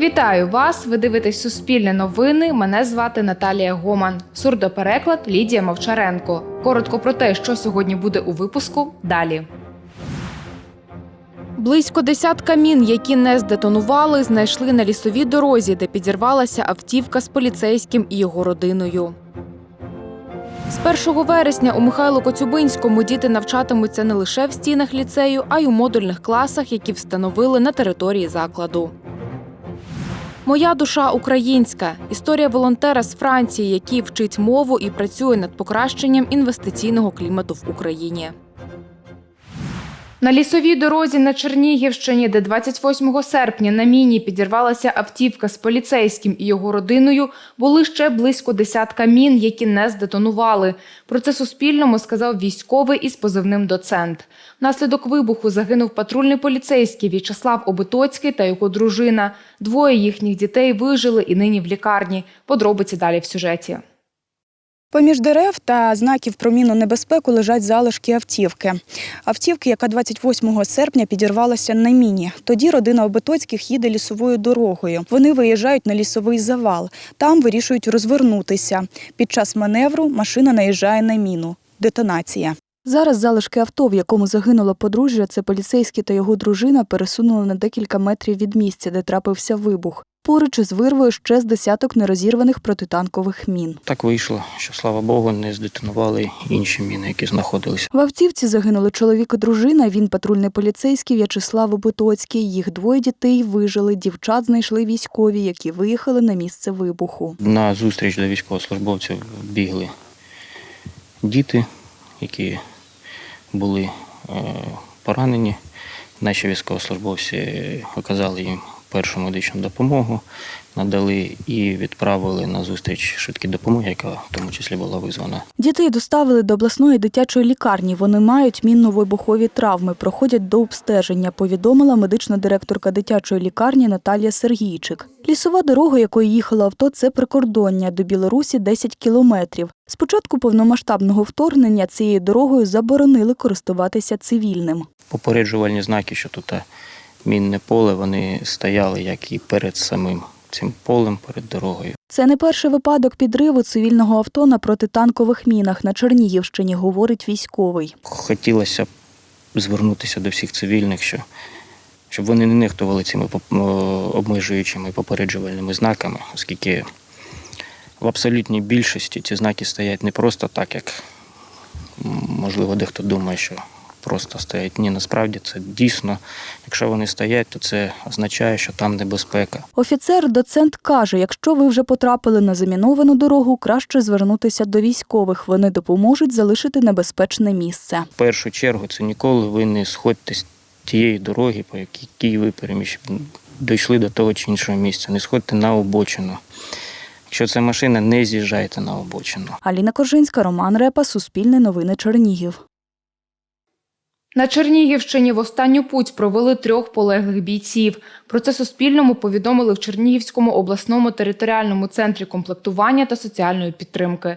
Вітаю вас! Ви дивитесь Суспільне новини. Мене звати Наталія Гоман. Сурдопереклад Лідія Мовчаренко. Коротко про те, що сьогодні буде у випуску. Далі. Близько десятка мін, які не здетонували, знайшли на лісовій дорозі, де підірвалася автівка з поліцейським і його родиною. З 1 вересня у Михайло Коцюбинському діти навчатимуться не лише в стінах ліцею, а й у модульних класах, які встановили на території закладу. Моя душа українська історія волонтера з Франції, який вчить мову і працює над покращенням інвестиційного клімату в Україні. На лісовій дорозі на Чернігівщині, де 28 серпня на міні підірвалася автівка з поліцейським і його родиною, були ще близько десятка мін, які не здетонували. Про це Суспільному сказав військовий із позивним доцент. Внаслідок вибуху загинув патрульний поліцейський В'ячеслав Обитоцький та його дружина. Двоє їхніх дітей вижили і нині в лікарні. Подробиці далі в сюжеті. Поміж дерев та знаків про міну небезпеку лежать залишки автівки. Автівки, яка 28 серпня підірвалася на міні. Тоді родина Обитоцьких їде лісовою дорогою. Вони виїжджають на лісовий завал. Там вирішують розвернутися. Під час маневру машина наїжджає на міну. Детонація. Зараз залишки авто, в якому загинуло подружжя, це поліцейський та його дружина, пересунули на декілька метрів від місця, де трапився вибух. Поруч із вирвою ще з десяток нерозірваних протитанкових мін. Так вийшло, що слава Богу, не здетонували інші міни, які знаходилися. В автівці загинули чоловік і дружина. Він патрульний поліцейський В'ячеслав Обитоцький. Їх двоє дітей вижили. Дівчат знайшли військові, які виїхали на місце вибуху. На зустріч до військовослужбовців бігли діти, які були е, поранені. Наші військовослужбовці оказали їм першу медичну допомогу, надали і відправили на зустріч швидкі допомоги, яка в тому числі була визвана. Дітей доставили до обласної дитячої лікарні. Вони мають мінно-вибухові травми, проходять до обстеження. Повідомила медична директорка дитячої лікарні Наталія Сергійчик. Лісова дорога, якою їхало авто, це прикордоння до Білорусі 10 кілометрів. Спочатку повномасштабного вторгнення цією дорогою заборонили користуватися цивільним. Попереджувальні знаки, що тут е, мінне поле, вони стояли як і перед самим цим полем, перед дорогою. Це не перший випадок підриву цивільного авто на протитанкових мінах на Чернігівщині, говорить військовий. Хотілося б звернутися до всіх цивільних, що, щоб вони не нехтували цими обмежуючими попереджувальними знаками, оскільки в абсолютній більшості ці знаки стоять не просто так, як можливо дехто думає, що просто стоять. Ні, насправді це дійсно, якщо вони стоять, то це означає, що там небезпека. Офіцер-доцент каже, якщо ви вже потрапили на заміновану дорогу, краще звернутися до військових. Вони допоможуть залишити небезпечне місце. В першу чергу це ніколи ви не сходьте з тієї дороги, по якій ви переміщ... дійшли до того чи іншого місця. Не сходьте на обочину. Якщо це машина, не з'їжджайте на обочину. Аліна Коржинська, Роман Репа, Суспільне новини Чернігів. На Чернігівщині в останню путь провели трьох полеглих бійців. Про це Суспільному повідомили в Чернігівському обласному територіальному центрі комплектування та соціальної підтримки.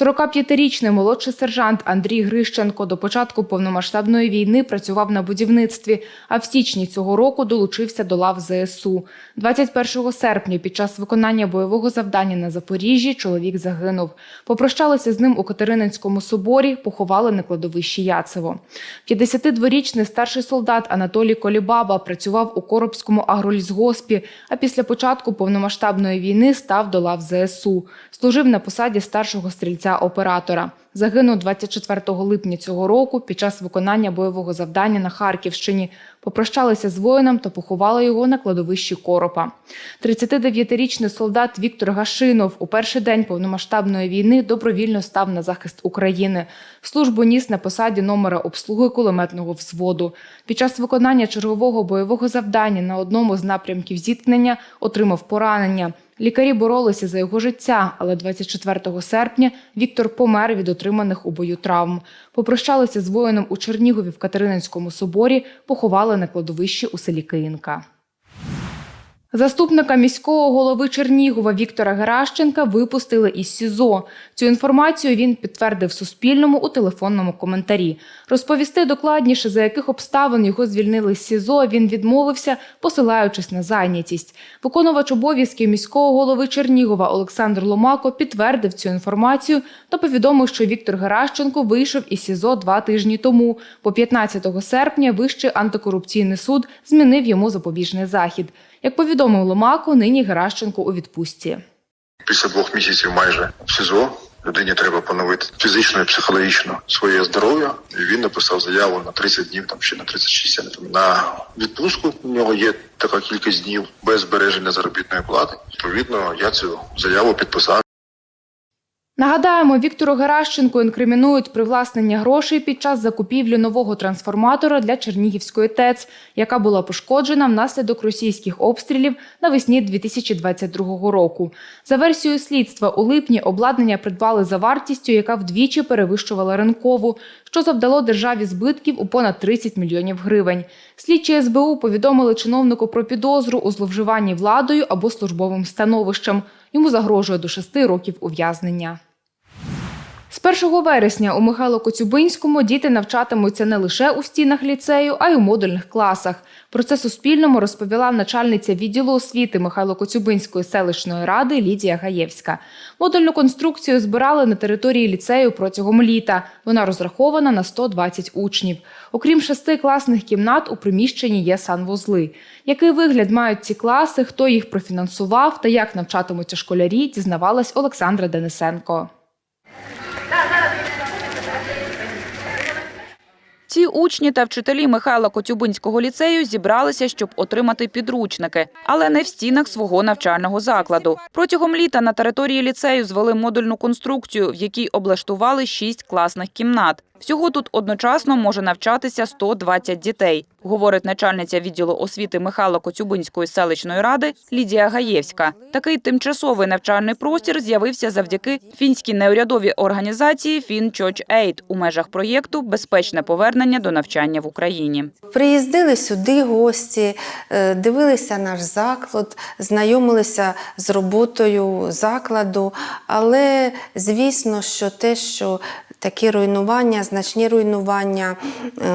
45-річний молодший сержант Андрій Грищенко до початку повномасштабної війни працював на будівництві, а в січні цього року долучився до лав ЗСУ. 21 серпня під час виконання бойового завдання на Запоріжжі чоловік загинув. Попрощалися з ним у Катерининському соборі, поховали на кладовищі Яцево. 52-річний старший солдат Анатолій Колібаба працював у Коробському агролісгоспі, а після початку повномасштабної війни став до лав ЗСУ. Служив на посаді старшого стрільця-оператора. Загинув 24 липня цього року під час виконання бойового завдання на Харківщині. Попрощалися з воїном та поховали його на кладовищі Коропа. 39-річний солдат Віктор Гашинов у перший день повномасштабної війни добровільно став на захист України. Службу ніс на посаді номера обслуги кулеметного взводу. Під час виконання чергового бойового завдання на одному з напрямків зіткнення отримав поранення. Лікарі боролися за його життя, але 24 серпня Віктор помер від отриманих у бою травм. Попрощалися з воїном у Чернігові в Катерининському соборі, поховали на кладовищі у селі Київка. Заступника міського голови Чернігова Віктора Геращенка випустили із СІЗО. Цю інформацію він підтвердив Суспільному у телефонному коментарі. Розповісти докладніше, за яких обставин його звільнили з СІЗО, він відмовився, посилаючись на зайнятість. Виконувач обов'язків міського голови Чернігова Олександр Ломако підтвердив цю інформацію та повідомив, що Віктор Геращенко вийшов із СІЗО два тижні тому. По 15 серпня Вищий антикорупційний суд змінив йому запобіжний захід. Як повідомив Ломако, нині Геращенко у відпустці. Після двох місяців майже в СІЗО людині треба поновити фізично і психологічно своє здоров'я. І він написав заяву на 30 днів, там ще на 36, я на відпустку. У нього є така кількість днів без збереження заробітної плати. Відповідно, я цю заяву підписав. Нагадаємо, Віктору Геращенку інкримінують привласнення грошей під час закупівлі нового трансформатора для Чернігівської ТЕЦ, яка була пошкоджена внаслідок російських обстрілів навесні 2022 року. За версією слідства, у липні обладнання придбали за вартістю, яка вдвічі перевищувала ринкову, що завдало державі збитків у понад 30 мільйонів гривень. Слідчі СБУ повідомили чиновнику про підозру у зловживанні владою або службовим становищем. Йому загрожує до 6 років ув'язнення. З 1 вересня у Михайло Коцюбинському діти навчатимуться не лише у стінах ліцею, а й у модульних класах. Про це Суспільному розповіла начальниця відділу освіти Михайло Коцюбинської селищної ради Лідія Гаєвська. Модульну конструкцію збирали на території ліцею протягом літа. Вона розрахована на 120 учнів. Окрім шести класних кімнат, у приміщенні є санвузли. Який вигляд мають ці класи, хто їх профінансував та як навчатимуться школярі, дізнавалась Олександра Денисенко. Ці учні та вчителі Михайла Коцюбинського ліцею зібралися, щоб отримати підручники, але не в стінах свого навчального закладу. Протягом літа на території ліцею звели модульну конструкцію, в якій облаштували шість класних кімнат. Всього тут одночасно може навчатися 120 дітей, говорить начальниця відділу освіти Михайла Коцюбинської селищної ради Лідія Гаєвська. Такий тимчасовий навчальний простір з'явився завдяки фінській неурядовій організації FinChurch Aid у межах проєкту Безпечне повернення до навчання в Україні. Приїздили сюди гості, е, дивилися наш заклад, знайомилися з роботою закладу. Але звісно, що те, що такі руйнування, значні руйнування е,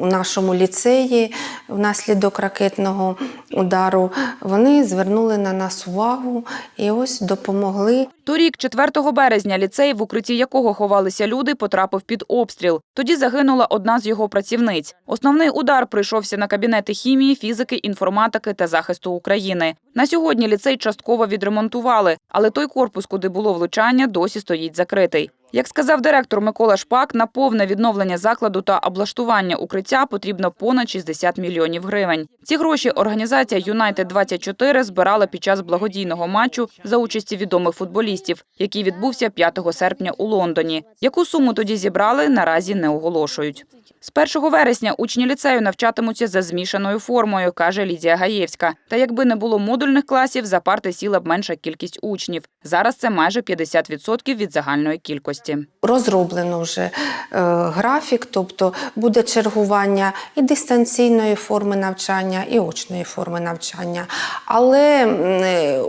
у нашому ліцеї внаслідок ракетного удару, вони звернули на нас увагу і ось допомогли Торік, 4 березня, ліцей, в укритті якого ховалися люди, потрапив під обстріл. Тоді загинула одна з його працівниць. Основний удар прийшовся на кабінети хімії, фізики, інформатики та захисту України. На сьогодні ліцей частково відремонтували, але той корпус, куди було влучання, досі стоїть закритий. Як сказав директор Микола Шпак, на повне відновлення закладу та облаштування укриття потрібно понад 60 мільйонів гривень. Ці гроші організація Юнайтед 24 збирала під час благодійного матчу за участі відомих футболістів, який відбувся 5 серпня у Лондоні. Яку суму тоді зібрали, наразі не оголошують. З 1 вересня учні ліцею навчатимуться за змішаною формою, каже Лідія Гаєвська. Та якби не було модульних класів, за парти сіла б менша кількість учнів. Зараз це майже 50% від загальної кількості. Розроблено вже е, графік, тобто буде чергування і дистанційної форми навчання, і очної форми навчання. Але е,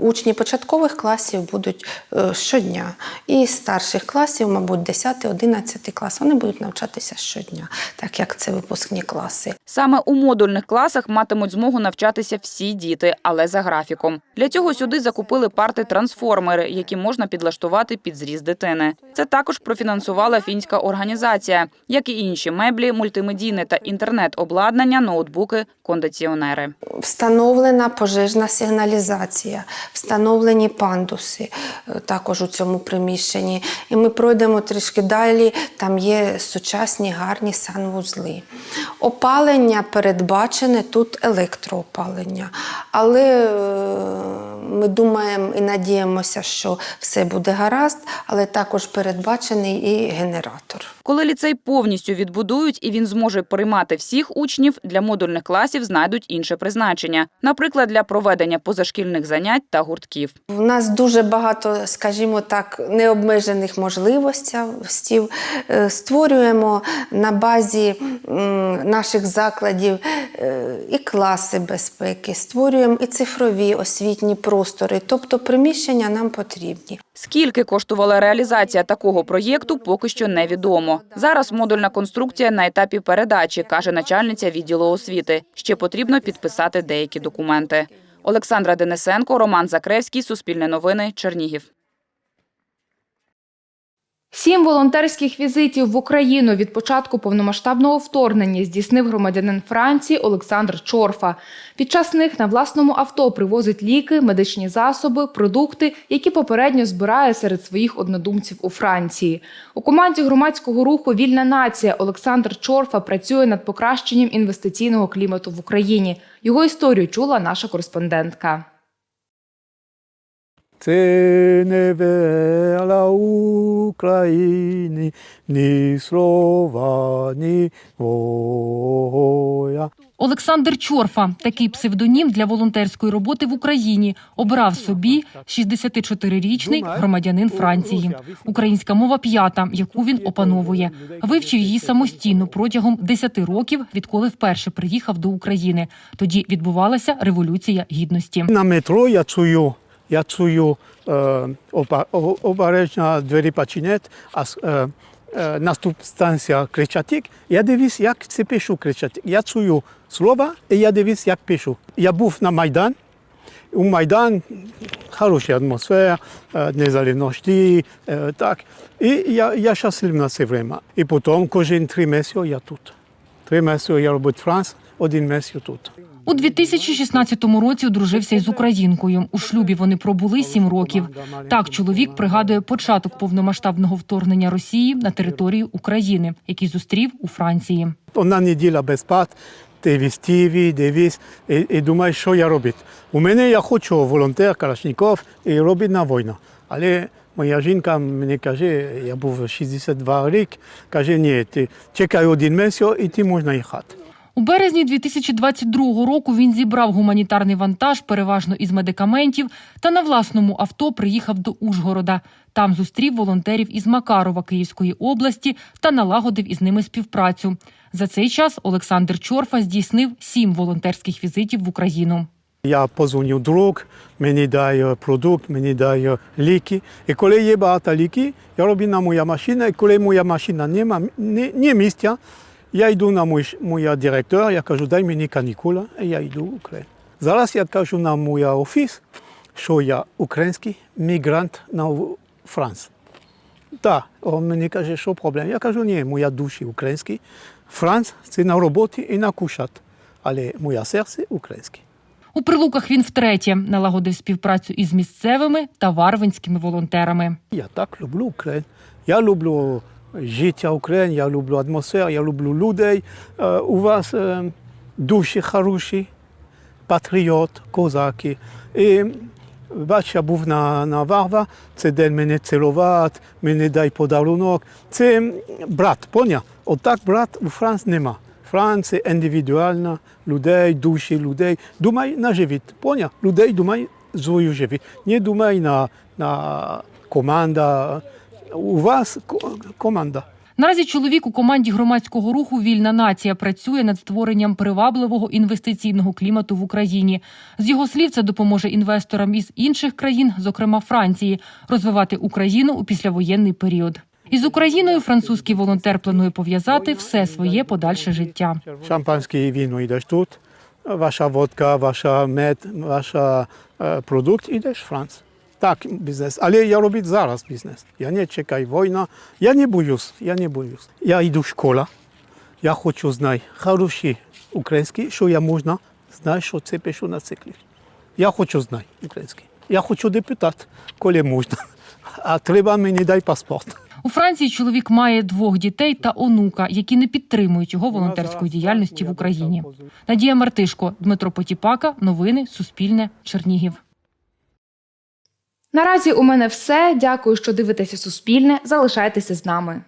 учні початкових класів будуть е, щодня. І старших класів, мабуть, 10-11 клас, вони будуть навчатися так як це випускні класи. Саме у модульних класах матимуть змогу навчатися всі діти, але за графіком. Для цього сюди закупили парти-трансформери, які можна підлаштувати під зріз дитини. Це також профінансувала фінська організація, як і інші меблі, мультимедійне та інтернет-обладнання, ноутбуки, кондиціонери. Встановлена пожежна сигналізація, встановлені пандуси е, також у цьому приміщенні. І ми пройдемо трішки далі. Там є сучасні гарні санвузли. Опалення передбачене тут електроопалення. Але е, Ми думаємо і надіємося, що все буде гаразд, але також передбачений і генератор. Коли ліцей повністю відбудують і він зможе приймати всіх учнів, для модульних класів знайдуть інше призначення, наприклад, для проведення позашкільних занять та гуртків. У нас дуже багато, скажімо так, необмежених можливостей. Е, Створюємо на базі наших закладів е, і класи безпеки, створюємо і цифрові освітні простори, тобто приміщення нам потрібні. Скільки коштувала реалізація такого проєкту, поки що невідомо. Зараз модульна конструкція на етапі передачі, каже начальниця відділу освіти. Ще потрібно підписати деякі документи. Олександра Денисенко, Роман Закревський, Суспільне новини, Чернігів. Сім волонтерських візитів в Україну від початку повномасштабного вторгнення здійснив громадянин Франції Олександр Чорфа. Під час них на власному авто привозить ліки, медичні засоби, продукти, які попередньо збирає серед своїх однодумців у Франції. У команді громадського руху Вільна нація Олександр Чорфа працює над покращенням інвестиційного клімату в Україні. Його історію чула наша кореспондентка. Це не вела України, ні слова, ні воя. Олександр Чорфа, такий псевдонім для волонтерської роботи в Україні, обрав собі 64-річний громадянин Франції. Українська мова п'ята, яку він опановує. Вивчив її самостійно протягом 10 років, відколи вперше приїхав до України. Тоді відбувалася революція гідності. На метро я чую, я чую е, опа- о- обережно двері починять, а с- е, е, наступ станція Крещатик. Я дивлюсь, як це пишу Крещатик. Я чую слова, і я дивлюсь, як пишу. Я був на Майдан, у Майдан хороша атмосфера, незалежності, так. І я, я щасливий на це время. І потім кожен три місяці я тут. Три місяці я роблю в Франції, один місяць тут. У 2016 році одружився із українкою. У шлюбі вони пробули сім років. Так чоловік пригадує початок повномасштабного вторгнення Росії на територію України, який зустрів у Франції. Одна неділя без спад, дивись ТВ, дивись, і, і думаю, що я робити. У мене я хочу волонтер Калашников і робити на війну. Але моя жінка мені каже, я був 62 рік, каже, ні, ти чекай один місяць і ти можна їхати. У березні 2022 року він зібрав гуманітарний вантаж, переважно із медикаментів, та на власному авто приїхав до Ужгорода. Там зустрів волонтерів із Макарова Київської області та налагодив із ними співпрацю. За цей час Олександр Чорфа здійснив сім волонтерських візитів в Україну. Я позвонив друг, мені дає продукт, мені дає ліки. І коли є багато ліків, я роблю на моя машина, і коли моя машина нема не, не місця, я йду на мій, моя директор, я кажу, дай мені канікула, і я йду в Україну. Зараз я кажу на мій офіс, що я український мігрант на Францію. Так, він мені каже, що проблема. Я кажу, ні, моя душа українська. Франц це на роботі і на кушат, але моє серце українське. У прилуках він втретє налагодив співпрацю із місцевими та варвинськими волонтерами. Я так люблю Україну. Я люблю життя України, я люблю атмосферу, я люблю людей. У вас душі хороші, патріот, козаки. І я був на, на Варва, це день мене цілувати, мені дай подарунок. Це брат, поняв? Отак брат у Франції нема. Франція індивідуальна, людей, душі людей. Думай на живіт, поняв? Людей думай свою живіт. Не думай на, на команда. У вас команда. Наразі чоловік у команді громадського руху Вільна нація працює над створенням привабливого інвестиційного клімату в Україні. З його слів, це допоможе інвесторам із інших країн, зокрема Франції, розвивати Україну у післявоєнний період. Із Україною французький волонтер планує пов'язати все своє подальше життя. Шампанське і віно йдеш тут, ваша водка, ваша мед, ваш е, продукт йдеш в Францію. Так, бізнес. Але я роблю зараз бізнес. Я не чекаю війна. Я не боюсь, я не боюсь. Я йду в школа. Я хочу знати хороші українські, що я можна знати, що це пишу на циклі. Я хочу знати український. Я хочу депутат, коли можна. А треба мені дай паспорт. У Франції чоловік має двох дітей та онука, які не підтримують його волонтерської діяльності в Україні. Надія Мартишко, Дмитро Потіпака. Новини Суспільне. Чернігів. Наразі у мене все. Дякую, що дивитеся Суспільне. Залишайтеся з нами.